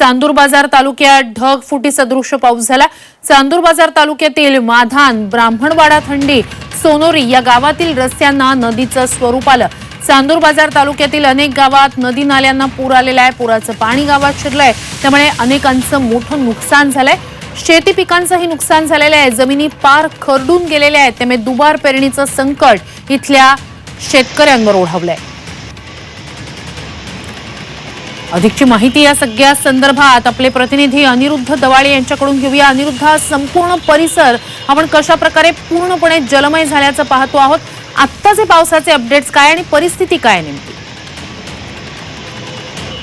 चांदूर बाजार तालुक्यात ढग फुटी सदृश्य पाऊस झाला. चांदूर बाजार तालुक्यातील माधान ब्राह्मणवाडा थंडी सोनोरी या गावातील रस्त्यांना नदीचं स्वरूप आलं. चांदूर बाजार तालुक्यातील अनेक गावात नदी नाल्यांना पूर आलेला आहे. पुराचं पाणी गावात शिरलंय. त्यामुळे अनेकांचं मोठं नुकसान झालंय. शेती पिकांचंही नुकसान झालेलं आहे. जमिनी पार खरडून गेलेल्या आहेत. त्यामुळे दुबार पेरणीचं संकट इथल्या शेतकऱ्यांवर ओढावलंय. अधिकची माहिती या सगळ्या संदर्भात आपले प्रतिनिधी अनिरुद्ध दवाळे यांच्याकडून घेऊया. अनिरुद्ध हा संपूर्ण परिसर आपण कशा प्रकारे पूर्णपणे जलमय झाल्याचं पाहतो आहोत. आत्ताचे पावसाचे अपडेट्स काय आणि परिस्थिती काय नेमकी?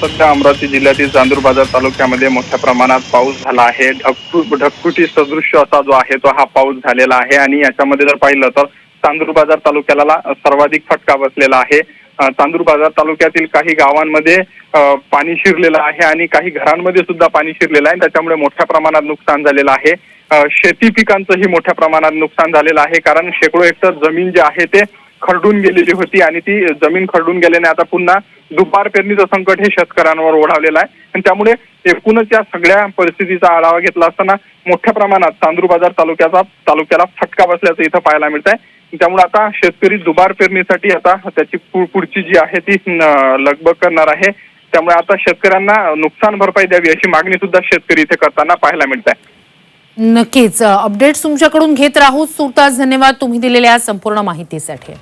सध्या अमरावती जिल्ह्यातील चांदूर बाजार तालुक्यामध्ये मोठ्या प्रमाणात पाऊस झाला आहे. ढकू ढगफुटी सदृश्य असा जो आहे तो हा पाऊस झालेला आहे. आणि याच्यामध्ये जर पाहिलं तर चांदूर बाजार तालुक्याला सर्वाधिक फटका बसलेला आहे. चांदूर बाजार तालुक्यातील काही गावांमध्ये पाणी शिरलेलं आहे आणि काही घरांमध्ये सुद्धा पाणी शिरलेलं आहे त्याच्यामुळे मोठ्या प्रमाणात नुकसान झालेलं आहे. शेती पिकांचंही मोठ्या प्रमाणात नुकसान झालेलं आहे कारण शेकडो हेक्टर जमीन जी आहे ते खरडून गेलेली होती आणि ती जमीन खरडून गेल्याने आता पुन्हा दुपार पेरणीचं संकट हे शेतकऱ्यांवर ओढावलेलं आहे. आणि त्यामुळे एकूणच या सगळ्या परिस्थितीचा आढावा घेतला असताना मोठ्या प्रमाणात चांदूर बाजार तालुक्याचा तालुक्याला फटका बसल्याचं इथं पाहायला मिळत आहे त्यामुळे आता शेतकरी दुबार पेरणीसाठी आता त्याची पुढची जी आहे ती लगबग करणार आहे. त्यामुळे आता शेतकऱ्यांना नुकसान भरपाई द्यावी अशी मागणी सुद्धा शेतकरी इथे करताना पाहायला मिळत आहे नक्कीच अपडेट्स तुमच्याकडून घेत राहू. सुरतास धन्यवाद तुम्ही दिलेल्या संपूर्ण माहितीसाठी.